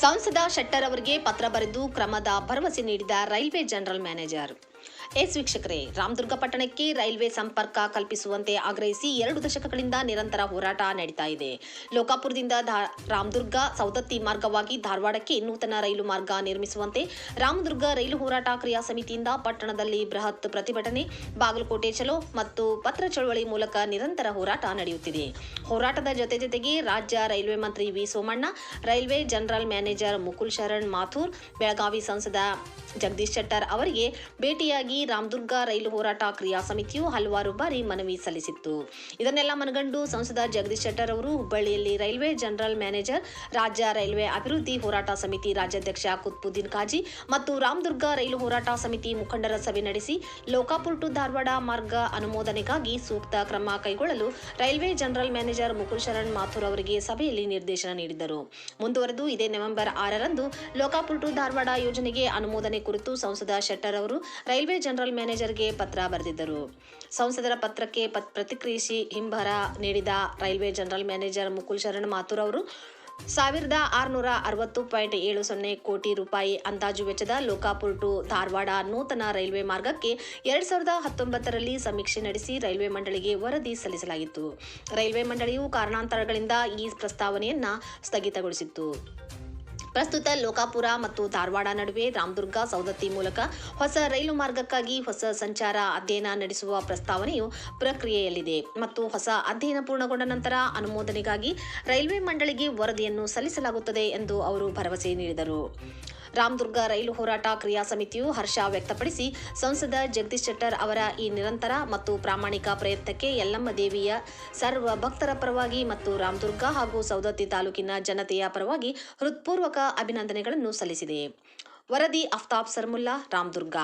ಸಂಸದ ಶೆಟ್ಟರ್ ಅವರಿಗೆ ಪತ್ರ ಬರೆದು ಕ್ರಮದ ಭರವಸೆ ನೀಡಿದ ರೈಲ್ವೆ ಜನರಲ್ ಮ್ಯಾನೇಜರ್. ಎಸ್ ವೀಕ್ಷಕರೇ, ರಾಮದುರ್ಗ ಪಟ್ಟಣಕ್ಕೆ ರೈಲ್ವೆ ಸಂಪರ್ಕ ಕಲ್ಪಿಸುವಂತೆ ಆಗ್ರಹಿಸಿ ಎರಡು ದಶಕಗಳಿಂದ ನಿರಂತರ ಹೋರಾಟ ನಡೀತಾ ಇದೆ. ಲೋಕಾಪುರದಿಂದ ರಾಮದುರ್ಗ ಸೌದತ್ತಿ ಮಾರ್ಗವಾಗಿ ಧಾರವಾಡಕ್ಕೆ ನೂತನ ರೈಲು ಮಾರ್ಗ ನಿರ್ಮಿಸುವಂತೆ ರಾಮದುರ್ಗ ರೈಲು ಹೋರಾಟ ಕ್ರಿಯಾ ಸಮಿತಿಯಿಂದ ಪಟ್ಟಣದಲ್ಲಿ ಬೃಹತ್ ಪ್ರತಿಭಟನೆ, ಬಾಗಲಕೋಟೆ ಚಲೋ ಮತ್ತು ಪತ್ರ ಚಳವಳಿ ಮೂಲಕ ನಿರಂತರ ಹೋರಾಟ ನಡೆಯುತ್ತಿದೆ. ಹೋರಾಟದ ಜೊತೆ ಜೊತೆಗೆ ರಾಜ್ಯ ರೈಲ್ವೆ ಮಂತ್ರಿ V Somanna, railway general manager Mukul Sharan Mathur, Belagavi ಸಂಸದ ಜಗದೀಶ್ ಶೆಟ್ಟರ್ ಅವರಿಗೆ ಭೇಟಿಯಾಗಿ ರಾಮದುರ್ಗ ರೈಲು ಹೋರಾಟ ಕ್ರಿಯಾ ಸಮಿತಿಯು ಹಲವಾರು ಬಾರಿ ಮನವಿ ಸಲ್ಲಿಸಿತ್ತು. ಇದನ್ನೆಲ್ಲ ಮನಗಂಡು ಸಂಸದ ಜಗದೀಶ್ ಶೆಟ್ಟರ್ ಅವರು ಹುಬ್ಬಳ್ಳಿಯಲ್ಲಿ ರೈಲ್ವೆ ಜನರಲ್ ಮ್ಯಾನೇಜರ್, ರಾಜ್ಯ ರೈಲ್ವೆ ಅಭಿವೃದ್ಧಿ ಹೋರಾಟ ಸಮಿತಿ ರಾಜ್ಯಾಧ್ಯಕ್ಷ ಕುತ್ಬುದ್ದೀನ್ ಖಾಜಿ ಮತ್ತು ರಾಮದುರ್ಗ ರೈಲು ಹೋರಾಟ ಸಮಿತಿ ಮುಖಂಡರ ಸಭೆ ನಡೆಸಿ ಲೋಕಾಪುರ್ ಟು ಧಾರವಾಡ ಮಾರ್ಗ ಅನುಮೋದನೆಗಾಗಿ ಸೂಕ್ತ ಕ್ರಮ ಕೈಗೊಳ್ಳಲು railway general manager Mukul Sharan Mathur ಅವರಿಗೆ ಸಭೆಯಲ್ಲಿ ನಿರ್ದೇಶನ ನೀಡಿದ್ದರು ಮುಂದುವರೆದು ಇದೇ ನವೆಂಬರ್ ಆರರಂದು ಲೋಕಾಪುರ್ ಟು ಧಾರವಾಡ ಯೋಜನೆಗೆ ಅನುಮೋದನೆ ಕುರಿತು ಸಂಸದ ಶೆಟ್ಟರ್ ಅವರು ರೈಲ್ವೆ ಜನರಲ್ ಮ್ಯಾನೇಜರ್ಗೆ ಪತ್ರ ಬರೆದಿದ್ದರು. ಸಂಸದರ ಪತ್ರಕ್ಕೆ ಪತ್- ಪ್ರತಿಕ್ರಿಯಿಸಿ ಹಿಂಬರ ನೀಡಿದ railway general manager Mukul Sharan Mathur ಅವರು, ಸಾವಿರದ ಆರುನೂರ ಅರವತ್ತು ಪಾಯಿಂಟ್ ಏಳು ಸೊನ್ನೆ ಕೋಟಿ ರೂಪಾಯಿ ಅಂದಾಜು ವೆಚ್ಚದ ಲೋಕಾಪುರ್ ಟು ಧಾರವಾಡ ನೂತನ ರೈಲ್ವೆ ಮಾರ್ಗಕ್ಕೆ ಎರಡ್ ಸಾವಿರದ ಹತ್ತೊಂಬತ್ತರಲ್ಲಿ ಸಮೀಕ್ಷೆ ನಡೆಸಿ ರೈಲ್ವೆ ಮಂಡಳಿಗೆ ವರದಿ ಸಲ್ಲಿಸಲಾಗಿತ್ತು. ರೈಲ್ವೆ ಮಂಡಳಿಯು ಕಾರಣಾಂತರಗಳಿಂದ ಈ ಪ್ರಸ್ತಾವನೆಯನ್ನ ಸ್ಥಗಿತಗೊಳಿಸಿತ್ತು. ಪ್ರಸ್ತುತ ಲೋಕಾಪುರ ಮತ್ತು ಧಾರವಾಡ ನಡುವೆ ರಾಮದುರ್ಗ ಸೌದತ್ತಿ ಮೂಲಕ ಹೊಸ ರೈಲು ಮಾರ್ಗಕ್ಕಾಗಿ ಹೊಸ ಸಂಚಾರ ಅಧ್ಯಯನ ನಡೆಸುವ ಪ್ರಸ್ತಾವನೆಯು ಪ್ರಕ್ರಿಯೆಯಲ್ಲಿದೆ ಮತ್ತು ಹೊಸ ಅಧ್ಯಯನ ಪೂರ್ಣಗೊಂಡ ನಂತರ ಅನುಮೋದನೆಗಾಗಿ ರೈಲ್ವೆ ಮಂಡಳಿಗೆ ವರದಿಯನ್ನು ಸಲ್ಲಿಸಲಾಗುತ್ತದೆ ಎಂದು ಅವರು ಭರವಸೆ ನೀಡಿದರು. ರಾಮದುರ್ಗ ರೈಲು ಹೋರಾಟ ಕ್ರಿಯಾ ಸಮಿತಿಯು ಹರ್ಷ ವ್ಯಕ್ತಪಡಿಸಿ, ಸಂಸದ ಜಗದೀಶ್ ಶೆಟ್ಟರ್ ಅವರ ಈ ನಿರಂತರ ಮತ್ತು ಪ್ರಾಮಾಣಿಕ ಪ್ರಯತ್ನಕ್ಕೆ ಯಲ್ಲಮ್ಮ ದೇವಿಯ ಸರ್ವ ಭಕ್ತರ ಪರವಾಗಿ ಮತ್ತು ರಾಮದುರ್ಗ ಹಾಗೂ ಸೌದತ್ತಿ ತಾಲೂಕಿನ ಜನತೆಯ ಪರವಾಗಿ ಹೃತ್ಪೂರ್ವಕ ಅಭಿನಂದನೆಗಳನ್ನು ಸಲ್ಲಿಸಿದೆ. ವರದಿ ಅಫ್ತಾಬ್ ಸರ್ಮುಲ್ಲಾ, ರಾಮದುರ್ಗ.